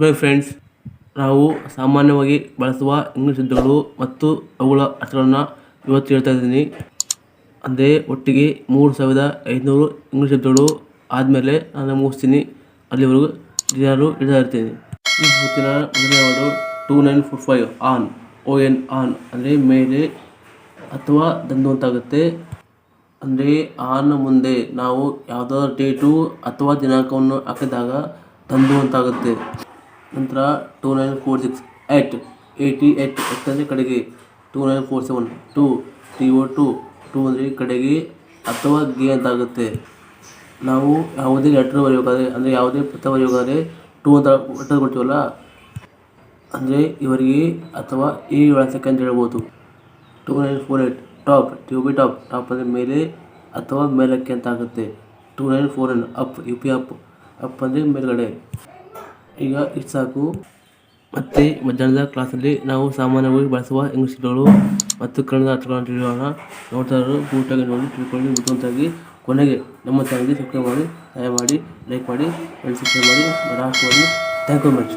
Good friends ನಾವು ಸಾಮಾನ್ಯವಾಗಿ ಬಳಸುವ ಇಂಗ್ಲೀಷ್ ಶಬ್ದಗಳು ಮತ್ತು ಅವುಗಳ ಅರ್ಥಗಳನ್ನು ಇವತ್ತು ಹೇಳ್ತಾ ಇದ್ದೀನಿ. ಅಂದರೆ ಒಟ್ಟಿಗೆ ಮೂರು ಸಾವಿರದ ಐದುನೂರು ಇಂಗ್ಲೀಷ್ ಶಬ್ದಗಳು ಆದಮೇಲೆ ನಾನು ಮುಗಿಸ್ತೀನಿ. ಅಲ್ಲಿವರೆಗೂ ಜನರು ಹೇಳ್ತಾ ಇರ್ತೀನಿ. ಈ ಹೊತ್ತಿನ ಮೊದಲನೇ word two nine four five on, O N on, ಅಂದರೆ ಮೇಲೆ ಅಥವಾ ದಂದು ಅಂತಾಗುತ್ತೆ. ಅಂದರೆ ಆನ್ ಮುಂದೆ ನಾವು ಯಾವುದಾದ್ರು ಡೇಟು ಅಥವಾ ದಿನಾಂಕವನ್ನು ಹಾಕಿದಾಗ ತಂದು ಅಂತಾಗುತ್ತೆ. ನಂತರ two nine four six eight eighty eight at ಅಂದರೆ ಕಡೆಗೆ two nine four seven to T O to to ಅಂದರೆ ಕಡೆಗೆ ಅಥವಾ ಗೆ ಅಂತಾಗುತ್ತೆ. ನಾವು ಯಾವುದೇ ಲೆಟ್ರ್ ಬರೆಯಬೇಕಾದ್ರೆ ಅಂದರೆ ಯಾವುದೇ ಪತ್ರ ಬರೆಯಬೇಕಾದ್ರೆ ಟೂ ಅಂತ ಲೆಟರ್ ಕೊಡ್ತೀವಲ್ಲ? ಅಂದರೆ ಇವರಿಗೆ ಅಥವಾ ಎ ವಿಳಾಸಕ್ಕೆ ಅಂತ ಹೇಳ್ಬೋದು. Two nine four eight top T P top top ಅಂದರೆ ಮೇಲೆ ಅಥವಾ ಮೇಲಕ್ಕೆ ಅಂತ ಆಗುತ್ತೆ two nine four nine up U P up up ಅಂದರೆ ಮೇಲ್ಗಡೆ. ಈಗ ಇಷ್ಟು ಸಾಕು. ಮತ್ತೆ ಮಧ್ಯಾಹ್ನದ ಕ್ಲಾಸಲ್ಲಿ ನಾವು ಸಾಮಾನ್ಯವಾಗಿ ಬಳಸುವ ಇಂಗ್ಲೀಷ್ಗಳು ಮತ್ತು ಕನ್ನಡದ ಅರ್ಥಗಳನ್ನು ತಿಳಿಯೋಣ. ನೋಡ್ತಾ ಕೂಟಾಗಿ ನೋಡಿ ತಿಳ್ಕೊಂಡು ಬುದ್ಧಿವಂತಾಗಿ ಕೊನೆಗೆ ನಮ್ಮ ಚಾನಲ್ಗೆ ಸಬ್ಸ್ಕ್ರೈಬ್ ಮಾಡಿ ಸಹಾಯ ಮಾಡಿ ಲೈಕ್ ಮಾಡಿ ಸಬ್ಸ್ಕ್ರೈಬ್ ಮಾಡಿ ಮಾಡಿ ಥ್ಯಾಂಕ್ ಯು ಮಚ್